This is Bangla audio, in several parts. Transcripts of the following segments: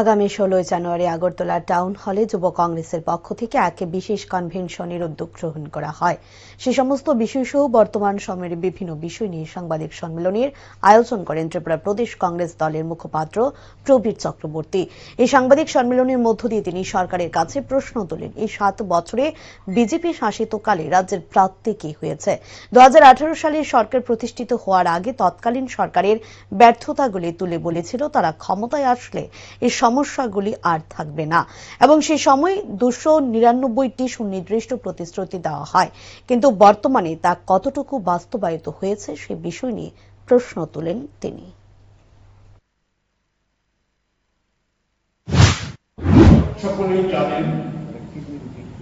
আগামী ষোলোই জানুয়ারি আগরতলা টাউন হলে যুব কংগ্রেসের পক্ষ থেকে এক বিশেষ কনভেনশনের উদ্যোগ গ্রহণ করা হয়। সে সমস্ত বিষয়সহ বর্তমান সময়ের বিভিন্ন বিষয় নিয়ে সাংবাদিক সম্মেলনের আয়োজন করেন ত্রিপুরা প্রদেশ কংগ্রেস দলের মুখপাত্র প্রবীর চক্রবর্তী। এই সাংবাদিক সম্মেলনের মধ্য দিয়ে তিনি সরকারের কাছে প্রশ্ন তোলেন, এই সাত বছরে বিজেপি শাসিতকালে রাজ্যের প্রাপ্তি কি হয়েছে? দু হাজার আঠারো সালে সরকার প্রতিষ্ঠিত হওয়ার আগে তৎকালীন সরকারের ব্যর্থতাগুলি তুলে বলেছিল, তারা ক্ষমতায় আসলে এই সমস্যাগুলি আর থাকবে না। এবং সে সময় দুশো নিরানব্বইটি সুনির্দিষ্ট প্রতিশ্রুতি দেওয়া হয়। কিন্তু বর্তমানে তা কতটুকু বাস্তবায়িত হয়েছে সে বিষয় নিয়ে প্রশ্ন তোলেন তিনি। সকলেই জানেন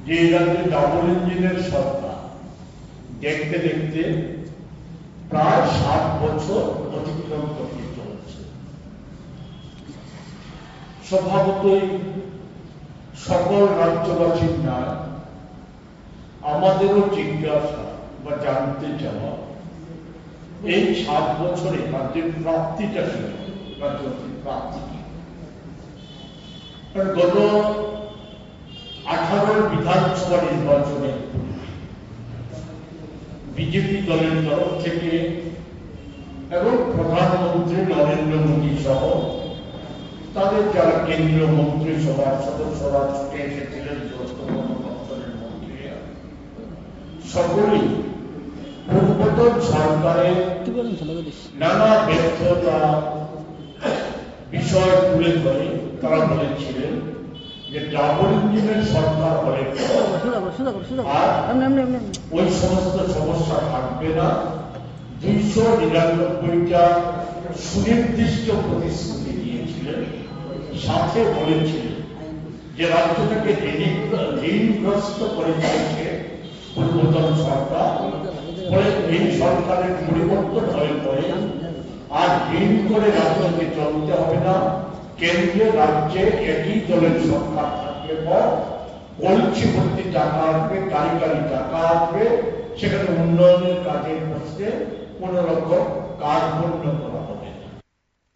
যে রাজ্যে ডাবল ইঞ্জিনের সরকার। দেখতে দেখতে প্রায় সাত বছর স্বভাবতই সকল রাজ্যবাসীর ন্যায়, আমাদেরও জিজ্ঞাসা বা জানতে চাওয়া, এই সাত বছরে রাজ্যের প্রাপ্তিটা কি রাজ্যের প্রাপ্তি কি? গত আঠারো বিধানসভা নির্বাচনে বিজেপি দলের তরফ থেকে এবং প্রধানমন্ত্রী নরেন্দ্র মোদী সহ তাদের যারা কেন্দ্রীয় মন্ত্রিসভার সদস্যরা ছুটে এসেছিলেন দপ্তরের মন্ত্রীরা সকলেই পূর্বতন সরকারের নানা ব্যর্থতা বিষয় তুলে ধরে তারা বলেছিলেন যে ডাবল ইঞ্জিনের সরকার হলে ওই সমস্ত সমস্যা থাকবে না। দুইশো নিরানব্বইটা সুনির্দিষ্ট প্রতিশ্রুতি দিয়েছিলেন। সাথে বলেছিলেন যে রাজ্যটাকে ঋণগ্রস্ত করে পূর্বতন সরকার। ফলে এই সরকারের পরিবর্তন হয়ে পড়ে। আর ঋণ করে রাজ্যকে চলতে হবে না। কেন্দ্রে রাজ্যে একই দলের সরকার থাকলে পর কলসি ভর্তি টাকা আসবে গাড়ি গাড়ি টাকা আসবে। সেখানে উন্নয়নের কাজের মধ্যে কোন রকম কাজ বন্ধ করা হবে।